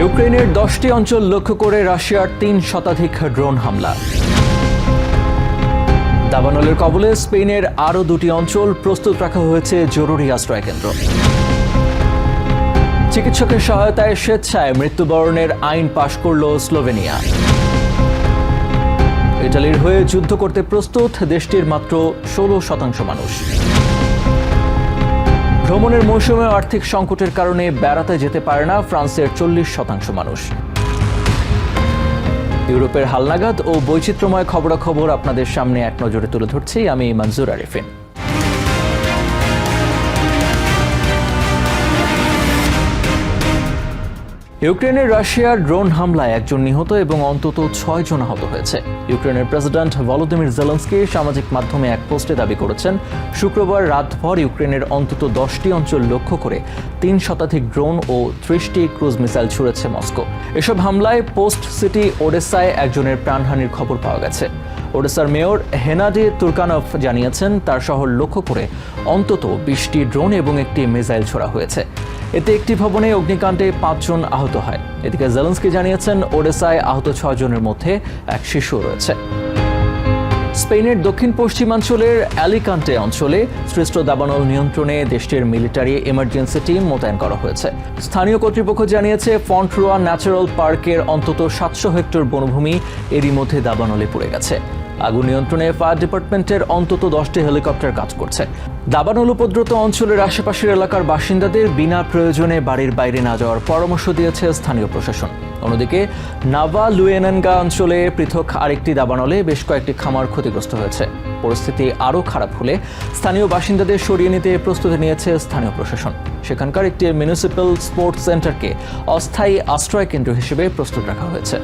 ইউক্রেনের দশটি অঞ্চল লক্ষ্য করে রাশিয়ার তিন শতাধিক ড্রোন হামলা। দাবানলের কবলে স্পেনের আরও দুটি অঞ্চল প্রস্তুত রাখা হয়েছে জরুরি আশ্রয় কেন্দ্র চিকিৎসকের সহায়তায় স্বেচ্ছায় মৃত্যুবরণের আইন পাশ করল স্লোভেনিয়া। ইটালির হয়ে যুদ্ধ করতে প্রস্তুত দেশটির মাত্র ষোলো শতাংশ মানুষ। ভ্রমণের মৌসুমে আর্থিক সংকটের কারণে বেড়াতে যেতে পারে না ফ্রান্সের চল্লিশ শতাংশ মানুষ। ইউরোপের হালনাগাদ ও বৈচিত্র্যময় খবরাখবর আপনাদের সামনে এক নজরে তুলে ধরছি। আমি মঞ্জুর আরিফিন। ইউক্রেনের রাশিয়ার ড্রোন হামলায় একজন নিহত এবং অন্তত ছয় জন আহত হয়েছে। ইউক্রেনের প্রেসিডেন্ট ভলোদিমির জেলেন্সকি সামাজিক মাধ্যমে এক পোস্টে দাবি করেছেন, শুক্রবার রাতভর ইউক্রেনের অন্তত দশটি অঞ্চল লক্ষ্য করে তিন শতাধিক ড্রোন ও ত্রিশটি ক্রুজ মিসাইল ছুড়েছে মস্কো। এসব হামলায় পোস্ট সিটি ওডেসায় একজনের প্রাণহানির খবর পাওয়া গেছে। ওডেসার মেয়র হেনাডি তুর্কানভ জানিয়েছেন, তার শহর লক্ষ্য করে অন্তত বিশটি ড্রোন এবং একটি মিসাইল ছোড়া হয়েছে। এতে একটি ভবনে অগ্নিকাণ্ডে পাঁচজন আহত হয়। এদিকে জেলেন্সকি জানিয়েছেন, ওডেসায় আহত ছজনের মধ্যে এক শিশু রয়েছে। স্পেনের দক্ষিণ পশ্চিমাঞ্চলের অ্যালিকান্টে অঞ্চলে সৃষ্ট দাবানল নিয়ন্ত্রণে দেশটির মিলিটারি এমার্জেন্সি টিম মোতায়েন করা হয়েছে। স্থানীয় কর্তৃপক্ষ জানিয়েছে, ফন্টরোয়া ন্যাচারাল পার্কের অন্তত সাতশো হেক্টর বনভূমি এরই মধ্যে দাবানলে পড়ে গেছে। আগুন নিয়ন্ত্রণে ফায়ার ডিপার্টমেন্টের অন্তত দশটি হেলিকপ্টার কাজ করছে। দাবানল উপদ্রুত অঞ্চলের আশেপাশের এলাকার বাসিন্দাদের বিনা প্রয়োজনে বাড়ির বাইরে না যাওয়ার পরামর্শ দিয়েছে স্থানীয় প্রশাসন। অন্যদিকে নাভা লুয়েনানগা অঞ্চলে পৃথক আরেকটি দাবানলে বেশ কয়েকটি খামার ক্ষতিগ্রস্ত হয়েছে। পরিস্থিতি আরও খারাপ হলে স্থানীয় বাসিন্দাদের সরিয়ে নিতে প্রস্তুতি নিয়েছে স্থানীয় প্রশাসন। সেখানকার একটি মিউনিসিপ্যাল স্পোর্টস সেন্টারকে অস্থায়ী আশ্রয় কেন্দ্র হিসেবে প্রস্তুত রাখা হয়েছে।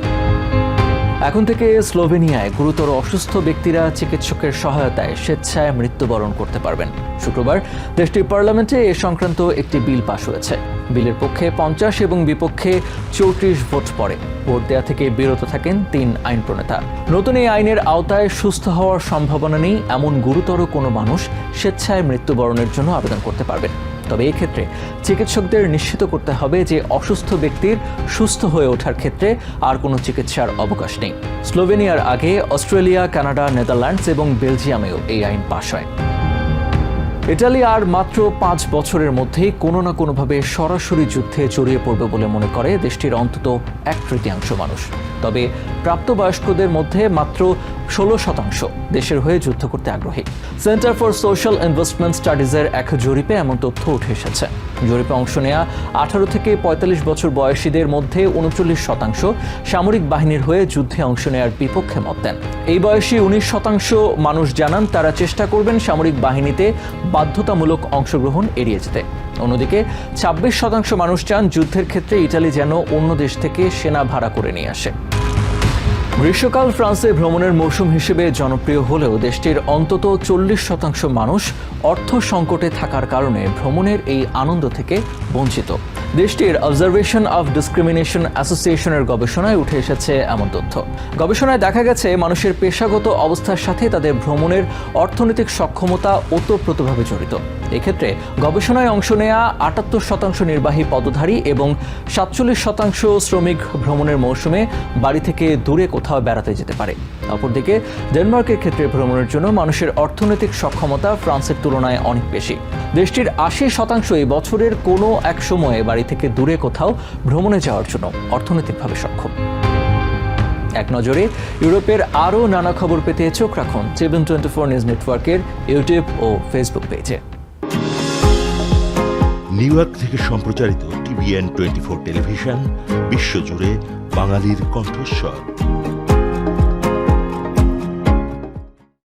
এখন থেকে স্লোভেনিয়ায় গুরুতর অসুস্থ ব্যক্তিরা চিকিৎসকের সহায়তায় স্বেচ্ছায় মৃত্যুবরণ করতে পারবেন। শুক্রবার দেশটির পার্লামেন্টে এ সংক্রান্ত একটি বিল পাশ হয়েছে। বিলের পক্ষে পঞ্চাশ এবং বিপক্ষে চৌত্রিশ ভোট পড়ে। ভোট দেওয়া থেকে বিরত থাকেন তিন আইন প্রণেতা। নতুন এই আইনের আওতায় সুস্থ হওয়ার সম্ভাবনা নেই। এমন গুরুতর কোনো মানুষ স্বেচ্ছায় মৃত্যুবরণের জন্য আবেদন করতে পারবেন। তবে এই ক্ষেত্রে চিকিৎসকদের নিশ্চিত করতে হবে যে অসুস্থ ব্যক্তির সুস্থ হয়ে ওঠার ক্ষেত্রে আর কোনো চিকিৎসার অবকাশ নেই। স্লোভেনিয়ার আগে অস্ট্রেলিয়া, কানাডা, নেদারল্যান্ডস এবং বেলজিয়ামেও এই আইন পাশ হয়। ইটালি আর মাত্র পাঁচ বছরের মধ্যেই কোনো না কোনোভাবে সরাসরি যুদ্ধে জড়িয়ে পড়বে বলে মনে করে দেশটির অন্তত এক তৃতীয়াংশ মানুষ। তবে প্রাপ্তবয়স্কদের মধ্যে মাত্র ষোলো শতাংশ দেশের হয়ে যুদ্ধ করতে আগ্রহী। সেন্টার ফর সোশ্যাল ইনভেস্টমেন্ট স্টাডিজের এক জরিপে এমন তথ্য উঠে এসেছে। জরিপে অংশ নেয়া আঠারো থেকে পঁয়তাল্লিশ বছর বয়সীদের মধ্যে উনচল্লিশ শতাংশ সামরিক বাহিনীর হয়ে যুদ্ধে অংশ নেয়ার বিপক্ষে মত দেন। এই বয়সী উনিশ শতাংশ মানুষ জানান তারা চেষ্টা করবেন সামরিক বাহিনীতে বাধ্যতামূলক অংশগ্রহণ এড়িয়ে যেতে। অন্যদিকে ছাব্বিশ শতাংশ মানুষ চান যুদ্ধের ক্ষেত্রে ইটালি যেন অন্য দেশ থেকে সেনা ভাড়া করে নিয়ে আসে। গ্রীষ্মকাল ফ্রান্সে ভ্রমণের মৌসুম হিসেবে জনপ্রিয় হলেও দেশটির অন্তত চল্লিশ শতাংশ মানুষ অর্থ সংকটে থাকার কারণে ভ্রমণের এই আনন্দ থেকে বঞ্চিত। দেশটির অবজারভেশন অফ ডিসক্রিমিনেশন অ্যাসোসিয়েশনের গবেষণায় উঠে এসেছে এমন তথ্য। গবেষণায় দেখা গেছে, মানুষের পেশাগত অবস্থার সাথে তাদের ভ্রমণের অর্থনৈতিক সক্ষমতা ওতপ্রোতভাবে জড়িত। এক্ষেত্রে গবেষণায় অংশ নেয়া আটাত্তর শতাংশ নির্বাহী পদধারী এবং সাতচল্লিশ শতাংশ শ্রমিক ভ্রমণের মৌসুমে বাড়ি থেকে দূরে কোথাও বেড়াতে যেতে পারে। অপরদিকে, ডেনমার্কের ক্ষেত্রে ভ্রমণের জন্য মানুষের অর্থনৈতিক সক্ষমতা ফ্রান্সের তুলনায় অনেক বেশি। দেশটির আশি শতাংশই বছরের কোনো এক সময়ে বাড়ি থেকে দূরে কোথাও ভ্রমণে যাওয়ার জন্য অর্থনৈতিকভাবে সক্ষম। এক নজরে ইউরোপের আরও নানা খবর পেতে চোখ রাখুন সেভেন টোয়েন্টি ফোর নিউজ নেটওয়ার্কের ইউটিউব ও ফেসবুক পেজে। নিউ ইয়র্ক থেকে সম্প্রচারিত টিভিএন টোয়েন্টি ফোর টেলিভিশন, বিশ্বজুড়ে বাঙালির কণ্ঠস্বর।